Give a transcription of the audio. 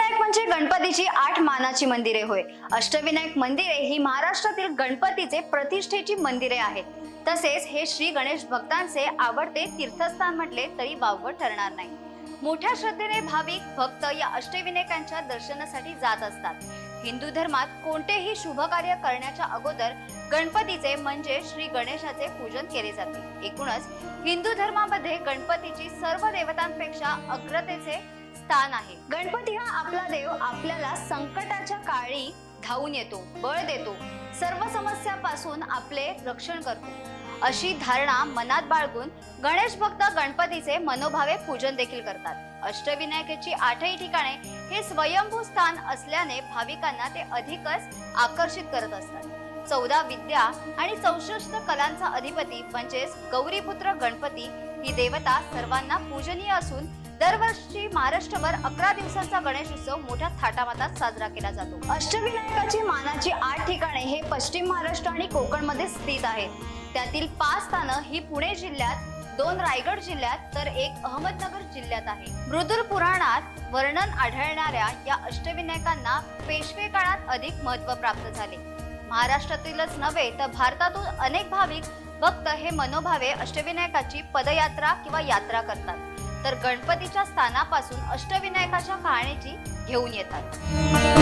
म्हणजे गणपतीची आठ मानाची मंदिरे होय. अष्टविनायक मंदिरे ही महाराष्ट्रातील गणपतीचे प्रतिष्ठेची मंदिरे आहेत. तसेच हे श्री गणेश भक्तांचे आवडते तीर्थस्थान म्हटले तरी वावगं ठरणार नाही. मोठ्या श्रद्धेने भाविक भक्त या अष्टविनायकांच्या दर्शनासाठी जात असतात. हिंदू धर्मात कोणतेही शुभ कार्य करण्याच्या अगोदर गणपतीचे म्हणजे श्री गणेशाचे पूजन केले जाते. एकूणच हिंदू धर्मामध्ये गणपतीची सर्व देवतांपेक्षा अग्रतेचे स्थान आहे. गणपती हा आपला देव आपल्याला संकटाच्या काळी धावून येतो बळ देतो सर्व समस्यापासून आपले रक्षण करतो. अशी धारणा मनात बाळगून गणेश भक्त गणपतीचे मनोभावे पूजन देखील करतात. अष्टविनायकाची आठही ठिकाणे हे स्वयंभू स्थान असल्याने भाविकांना ते अधिकच आकर्षित करत असतात. चौदा विद्या आणि चौसष्ट कलांचा अधिपती म्हणजेच गौरीपुत्र गणपती ही देवता सर्वांना पूजनीय असून दरवर्षी महाराष्ट्रभर अकरा दिवसांचा गणेश उत्सव मोठ्या थाटामाटात साजरा केला जातो. अष्टविनायकाची मानाची आठ ठिकाणे हे पश्चिम महाराष्ट्र आणि कोकणमध्ये स्थित आहेत. त्यातील पाच स्थानं ही पुणे जिल्ह्यात दोन रायगड जिल्ह्यात तर एक अहमदनगर जिल्ह्यात आहे. मृदुल पुराणात वर्णन आढळणाऱ्या या अष्टविनायकांना पेशवे काळात अधिक महत्त्व प्राप्त झाले. महाराष्ट्रातीलच नव्हे तर भारतातून अनेक भाविक भक्त हे मनोभावे अष्टविनायकाची पदयात्रा किंवा यात्रा करतात. तर गणपतीच्या स्थानापासून अष्टविनायकाच्या कहाणीची घेऊन येतात.